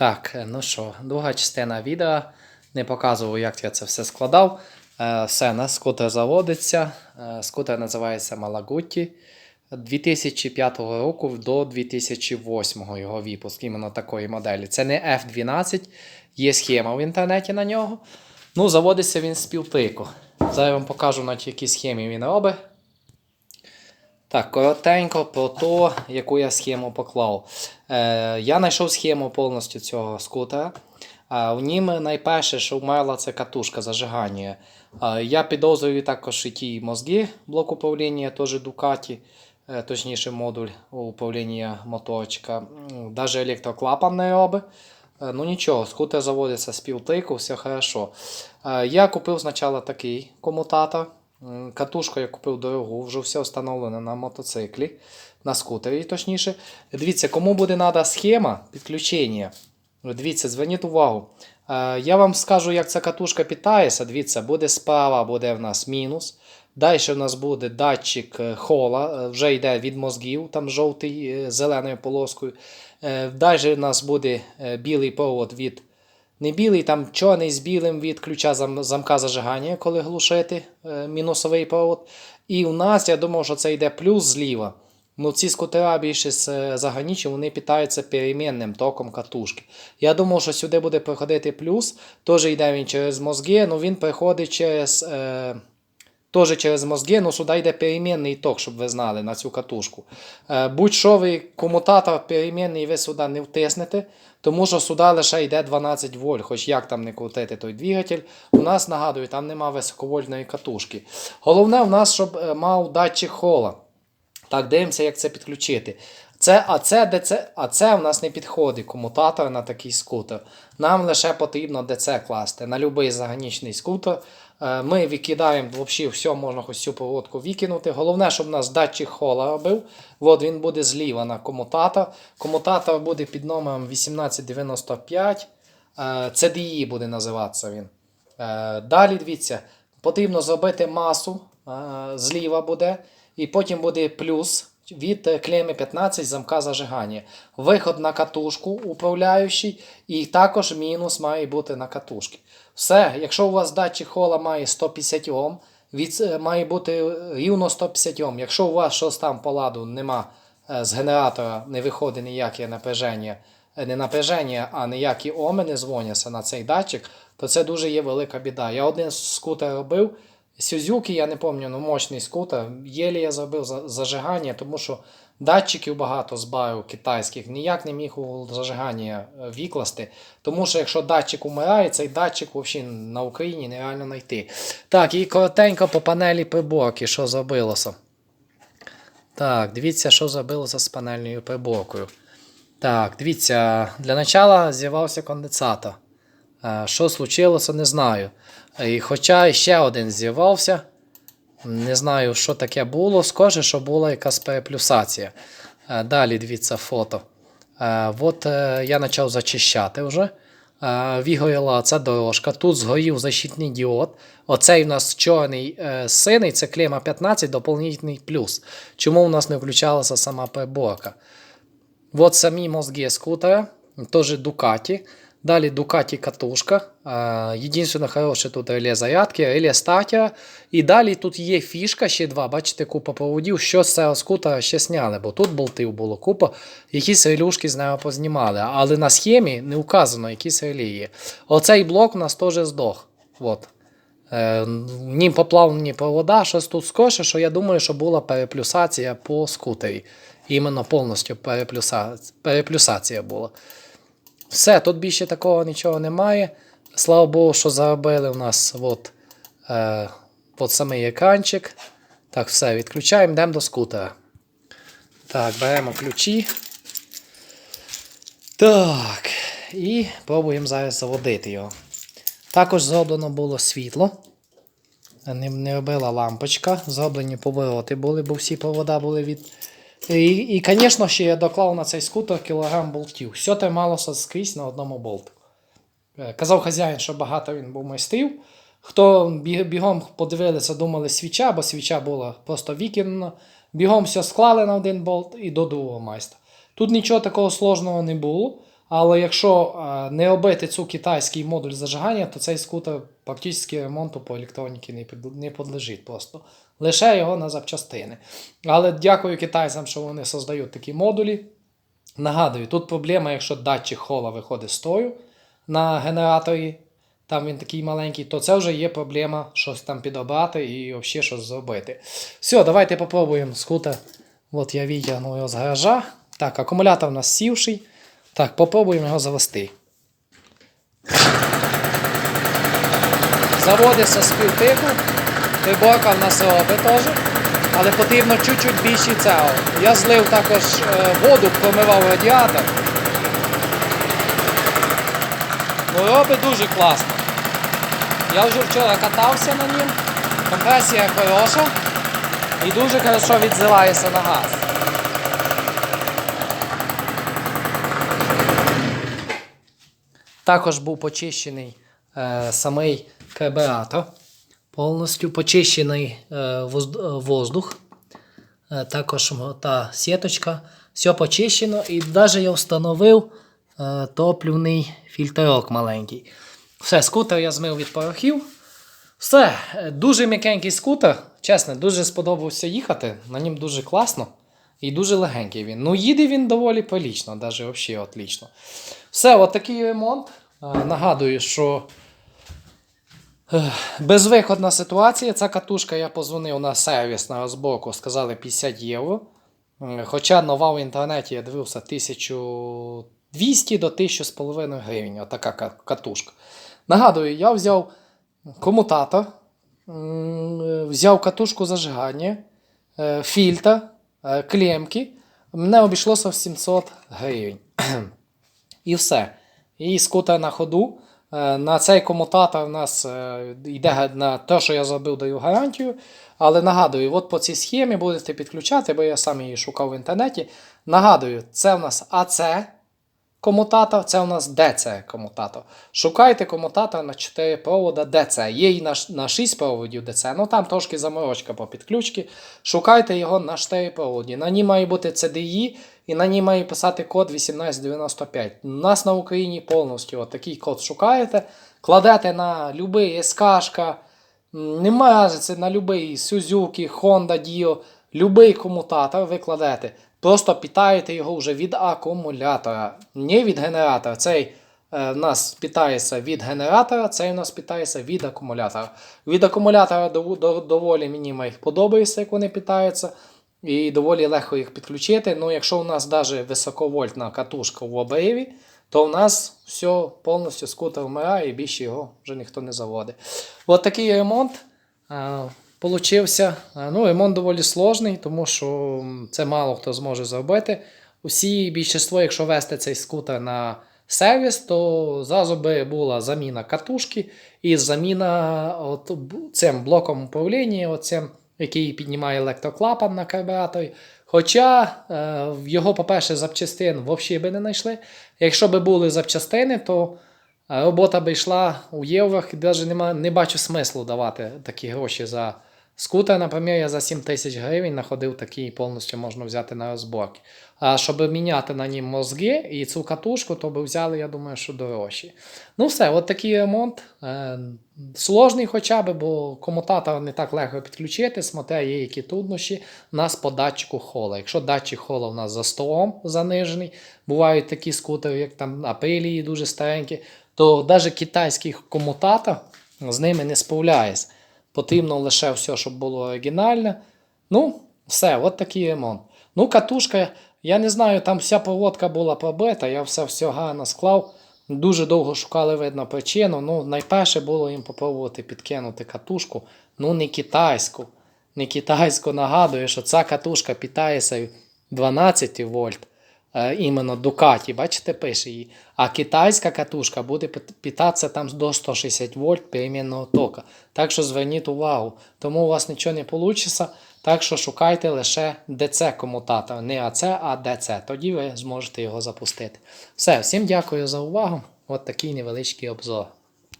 Так, е, ну що, друга частина відео. Не показував, як я це все складав. Е, Все, на скутер заводиться. Е, Скутер називається Малагутті. 2005 року до 2008 його випуск, іменно такої моделі. Це не F12, є схема в інтернеті на нього. Ну, заводиться він з півтику. Зараз я вам покажу, на якій схемі він робить. Так, коротенько про те, яку я схему поклав. Е, я знайшов схему повністю цього скутера. А в нім найперше, що вмерла, це катушка зажигання. Е, я підозрюю також і ті мозги блок управління, теж е, точніше модуль управління моторчика. Навіть електроклапан не робить. Е, Ну нічого, скутер заводиться з півтику, все хорошо. Е, Я купив спочатку такий комутатор. М, Катушку я купив дорогу, вже все встановлено на мотоциклі, на скутері, точніше. Дивіться, кому буде треба схема підключення. Дивіться, зверніть увагу. Е, Я вам скажу, як ця катушка питається. Дивіться, буде справа, буде в нас мінус. Далі в нас буде датчик е, хола, е, вже йде від мозгів, там жовтий е, зеленою полоскою. Далі в нас буде е, білий провод від не білий, там чорний з білим від ключа зам- замка зажигання, коли глушити е, мінусовий провод. І у нас, я думав, що це йде плюс зліва. Ну, ці скутера більше з е, вони питаються перемінним током катушки. Я думав, що сюди буде приходити плюс, теж йде він через мозги, але він приходить через. Е, Теж через мозги, ну сюди йде перемінний ток, щоб ви знали на цю катушку. Е, Будь-що ви комутатор перемінний ви сюди не втиснете, тому що сюди лише йде 12 вольт, хоч як там не крутити той двигатель. У нас, нагадую, там нема високовольтної катушки. Головне в нас, щоб е, мав датчик хола. Так, дивимося, як це підключити. Це, а, це, де це, а це в нас не підходить комутатор на такий скутер. Нам лише потрібно ДЦ класти на будь-який заганічний скутер. Е, Ми викидаємо взагалі все, можна хоч цю проводку викинути. Головне, щоб у нас датчик хола робив. От він буде зліва на комутатор. Комутатор буде під номером 1895. Е, CDI буде називатися він. Е, Далі дивіться, потрібно зробити масу, е, зліва буде, і потім буде плюс від е, клеми 15 замка зажигання. Виход на катушку управляючий, і також мінус має бути на катушці. Все, якщо у вас датчик хола має 150 Ом, від, е, має бути рівно 150 Ом. Якщо у вас щось там по ладу нема е, з генератора, не виходить ніяке напряження, е, не напряження, а ніякі оми не дзвоняться на цей датчик, то це дуже є велика біда. Я один скутер робив. Сюзюки, я не пам'ятаю, ну мощний скутер. Єлі я зробив зажигання, тому що датчиків багато з бару китайських ніяк не міг у зажигання е, викласти. Тому що якщо датчик умирає, цей датчик взагалі на Україні нереально знайти. Так, і коротенько по панелі приборки, що зробилося. Так, дивіться, що зробилося з панельною приборкою. Так, дивіться, для початку з'явився конденсатор. Е, Що случилося, не знаю. І хоча ще один з'явився, не знаю, що таке було. Схоже, що була якась переплюсація. Е, Далі дивіться фото. Е, От е, я почав зачищати вже. Е, ця дорожка. Тут згорів защитний діод. Оцей у нас чорний синий, це клема 15, доповнительний плюс. Чому у нас не включалася сама приборка? Вот самі мозги скутера, теж Ducati. Далі Ducati катушка. А, Єдине хороше тут реле зарядки, реле стартера. І далі тут є фішка ще два. Бачите, купа проводів, що з цього скутера ще сняли, бо тут болтів було купа. Якісь релюшки з нього познімали. Але на схемі не вказано, якісь реле є. Оцей блок у нас теж здох. От. Е, нім поплавлені провода, щось тут скорше, що я думаю, що була переплюсація по скутері. Іменно повністю переплюса... переплюсація була. Все, тут більше такого нічого немає. Слава Богу, що заробили у нас от, е, от самий екранчик. Так, все, відключаємо, йдемо до скутера. Так, беремо ключі. Так. І пробуємо зараз заводити його. Також зроблено було світло. Не, не робила лампочка. Зроблені повороти були, бо всі провода були від. І, і, звісно, ще я доклав на цей скутер кілограм болтів. Все трималося скрізь на одному болтику. Е, Казав хазяїн, що багато він був майстрів. Хто бігом подивилися, думали свіча, бо свіча була просто викинена. Бігом все склали на один болт і до другого майстра. Тут нічого такого сложного не було, Але якщо е, не робити цю китайський модуль зажигання, то цей скутер практично ремонту по електроніці не, під- не подлежить просто. Лише його на запчастини. Але дякую китайцям, що вони создають такі модулі. Нагадую, тут проблема, якщо датчик хола виходить з строю на генераторі, там він такий маленький, то це вже є проблема щось там підобрати і взагалі щось зробити. Все, давайте попробуємо скутер. От я витягнув його з гаража. Так, акумулятор у нас сівший. Так, попробуємо його завести. Заводиться з півтику. Приборка в нас робить теж. Але потрібно чуть-чуть більше цього. Я злив також е, воду, промивав радіатор. Ну, робить дуже класно. Я вже вчора катався на нім. Компресія хороша і дуже хорошо відзивається на газ. Також був почищений е, самий карбюратор. Повністю почищений е, воз- е, воздух. Е, також та сіточка. Все почищено і навіть я встановив топлівний фільтрок маленький. Все, скутер я змив від порохів. Все, дуже м'якенький скутер. Чесно, дуже сподобався їхати. На ньому дуже класно і дуже легенький він. Ну, їде він доволі прилічно, навіть взагалі отлично. Все, от ремонт. Нагадую, що безвиходна ситуація. Ця катушка я позвонив на сервіс на розборку, сказали 50 євро. Е, Хоча нова в інтернеті я дивився 1200 до 1500 гривень. Отака катушка. Нагадую, я взяв комутатор, взяв катушку зажигання, е, фільтр, е, клемки. Мене обійшлося в 700 гривень. І все. І скутер на ходу. Е, На цей комутатор у нас е, йде на те, що я зробив, даю гарантію. Але нагадую, от по цій схемі будете підключати, бо я сам її шукав в інтернеті. Нагадую, це в нас АЦ комутатор, це у нас ДЦ комутатор. Шукайте комутатор на 4 провода ДЦ. Є і на, на 6 проводів ДЦ, ну там трошки заморочка по підключці. Шукайте його на 4 проводі. На ній має бути CDI і на ній має писати код 1895. У нас на Україні повністю от такий код шукаєте, кладете на будь-який СКшка, м, немає разниці на будь-який Suzuki, Honda, Dio, будь-який комутатор ви. Просто питаєте його вже від акумулятора, не від генератора. Цей е, в нас питається від генератора, цей у нас питається від акумулятора. Від акумулятора дов- до- доволі мені моїх подобається, як вони питаються. І доволі легко їх підключити. Ну, якщо у нас навіть високовольтна катушка в обриві, то у нас все повністю скутер вмирає і більше його вже ніхто не заводить. От такий ремонт. Е, Получився. Е, Ну, ремонт доволі сложний, тому що це мало хто зможе зробити. Усі більшість, якщо вести цей скутер на сервіс, то зразу би була заміна катушки і заміна от, цим блоком управління, оцим, який піднімає електроклапан на карбюраторі. Хоча е, в його, по-перше, запчастин взагалі би не знайшли. Якщо би були запчастини, то робота би йшла у єврах, і навіть не бачу смислу давати такі гроші за скутер. Наприклад, я за 7 тисяч гривень знаходив такий повністю можна взяти на розборки. А щоб міняти на нім мозги і цю катушку, то би взяли, я думаю, що дорожчі. Ну все, от такий ремонт. Е, сложний хоча б, бо комутатор не так легко підключити, смотря є які труднощі у нас по датчику хола. Якщо датчик хола у нас за столом занижений, бувають такі скутери, як там апрелії дуже старенькі, то навіть китайський комутатор з ними не справляється. Потрібно лише все, щоб було оригінальне. Ну, все, от такий ремонт. Ну, катушка, я не знаю, там вся проводка була пробита, я все все гарно склав. Дуже довго шукали, видно, причину. Ну, найперше було їм попробувати підкинути катушку. Ну, не китайську. Не китайську нагадую, що ця катушка питається 12 вольт. Е, іменно Дукаті, бачите, пише її. А китайська катушка буде питатися там до 160 вольт перемінного тока. Так що зверніть увагу. Тому у вас нічого не вийде. Так що шукайте лише DC комутатор, не АЦ, а DC. Тоді ви зможете його запустити. Все, всім дякую за увагу. От такий невеличкий обзор.